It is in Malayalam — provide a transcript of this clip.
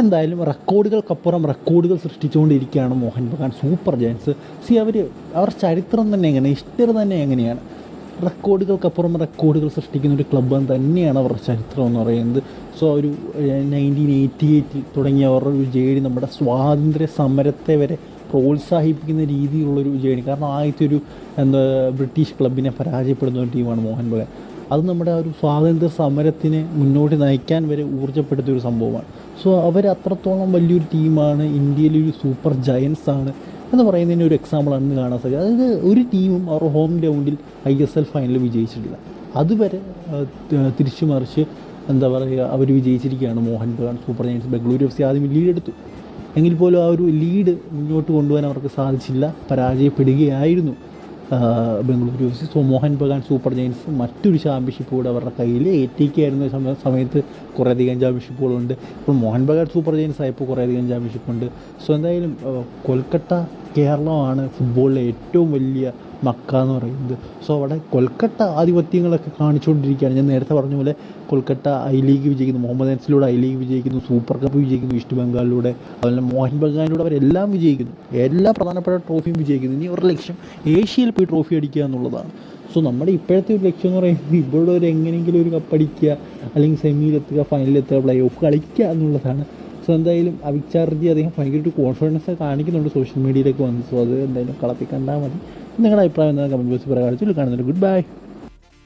എന്തായാലും റെക്കോർഡുകൾക്കപ്പുറം റെക്കോർഡുകൾ സൃഷ്ടിച്ചുകൊണ്ടിരിക്കുകയാണ് മോഹൻ ബഗാൻ സൂപ്പർ ജയൻസ്. സി അവർ അവർ ചരിത്രം തന്നെ എങ്ങനെ ഹിസ്റ്ററി തന്നെ എങ്ങനെയാണ്? റെക്കോർഡുകൾക്കപ്പുറം റെക്കോർഡുകൾ സൃഷ്ടിക്കുന്ന ഒരു ക്ലബ്ബ് തന്നെയാണ് അവരുടെ ചരിത്രം എന്ന് പറയുന്നത്. സോ ഒരു നയന്റീൻ എയ്റ്റി എയ്റ്റിൽ തുടങ്ങിയ അവരുടെ ഒരു ജേണി നമ്മുടെ സ്വാതന്ത്ര്യ സമരത്തെ വരെ പ്രോത്സാഹിപ്പിക്കുന്ന രീതിയിലുള്ളൊരു ജേണി കാരണം ആദ്യത്തെ ഒരു എന്താ ബ്രിട്ടീഷ് ക്ലബിനെ പരാജയപ്പെടുന്ന ഒരു ടീമാണ് മോഹൻ ബഗാൻ. അത് നമ്മുടെ ആ ഒരു സ്വാതന്ത്ര്യ സമരത്തിനെ മുന്നോട്ട് നയിക്കാൻ വരെ ഊർജപ്പെടുത്തിയ ഒരു സംഭവമാണ്. സോ അവർ അത്രത്തോളം വലിയൊരു ടീമാണ്. ഇന്ത്യയിലെ ഒരു സൂപ്പർ ജയൻസ് ആണ് എന്ന് പറയുന്നതിന് ഒരു എക്സാമ്പിളാണ് ഇന്ന് കാണാൻ സാധിക്കും അതായത് ഒരു ടീമും അവർ ഹോം ഗ്രൗണ്ടിൽ ഐ എസ് എൽ ഫൈനൽ വിജയിച്ചിട്ടില്ല. അതുവരെ തിരിച്ചു മറിച്ച് എന്താ പറയുക അവർ വിജയിച്ചിരിക്കുകയാണ്. Mohun Bagan super giants Bengaluru F C ആദ്യം ലീഡ് എടുത്തു. എങ്കിൽ പോലും ആ ഒരു ലീഡ് മുന്നോട്ട് കൊണ്ടുപോകാൻ അവർക്ക് സാധിച്ചില്ല പരാജയപ്പെടുകയായിരുന്നു. Bengaluru F C so Mohun Bagan super giants മറ്റൊരു ചാമ്പ്യൻഷിപ്പ് കൂടെ അവരുടെ കയ്യിൽ എ ടി കെ ആയിരുന്ന സമയത്ത് കുറേയധികം ചാമ്പ്യൻഷിപ്പുകളുണ്ട് ഇപ്പോൾ മോഹൻ ബഗാൻ സൂപ്പർ ജയൻസ് ആയപ്പോൾ കുറേയധികം ചാമ്പ്യൻഷിപ്പുണ്ട് സോ എന്തായാലും കൊൽക്കത്ത കേരളമാണ് ഫുട്ബോളിലെ ഏറ്റവും വലിയ മക്ക എന്ന് പറയുന്നത്. സോ അവിടെ കൊൽക്കട്ട ആധിപത്യങ്ങളൊക്കെ കാണിച്ചുകൊണ്ടിരിക്കുകയാണ്. ഞാൻ നേരത്തെ പറഞ്ഞ പോലെ കൊൽക്കട്ട ഐ ലീഗ് വിജയിക്കുന്നു. മുഹമ്മദ് അൻസിലൂടെ ഐ ലീഗ് വിജയിക്കുന്നു. സൂപ്പർ കപ്പ് വിജയിക്കുന്നു. ഈസ്റ്റ് ബംഗാളിലൂടെ അതുപോലെ മോഹൻ ബഗാനിലൂടെ അവരെല്ലാം വിജയിക്കുന്നു. എല്ലാ പ്രധാനപ്പെട്ട ട്രോഫിയും വിജയിക്കുന്നു. ഇനി അവരുടെ ലക്ഷ്യം ഏഷ്യയിൽ പോയി ട്രോഫി അടിക്കുക എന്നുള്ളതാണ്. സോ നമ്മുടെ ഇപ്പോഴത്തെ ഒരു ലക്ഷ്യം എന്ന് പറയുന്നത് ഇവിടെ ഒരു എങ്ങനെയെങ്കിലും ഒരു കപ്പടിക്കുക അല്ലെങ്കിൽ സെമിയിലെത്തുക ഫൈനലിലെത്തുക പ്ലേ ഓഫ് കളിക്കുക എന്നുള്ളതാണ് സോ എന്തായാലും അവിചാർജി അദ്ദേഹം ഭയങ്കര ഒരു കോൺഫിഡൻസ് കാണിക്കുന്നുണ്ട് സോഷ്യൽ മീഡിയയിലേക്ക് വന്ന്. സോ അത് എന്തായാലും കളത്തിൽ കണ്ടാൽ മതി. നിങ്ങളുടെ അഭിപ്രായം എന്താ കമന്റ് ബോക്സിൽ പറയാൻ കാണുന്നുണ്ട് ഗുഡ് ബൈ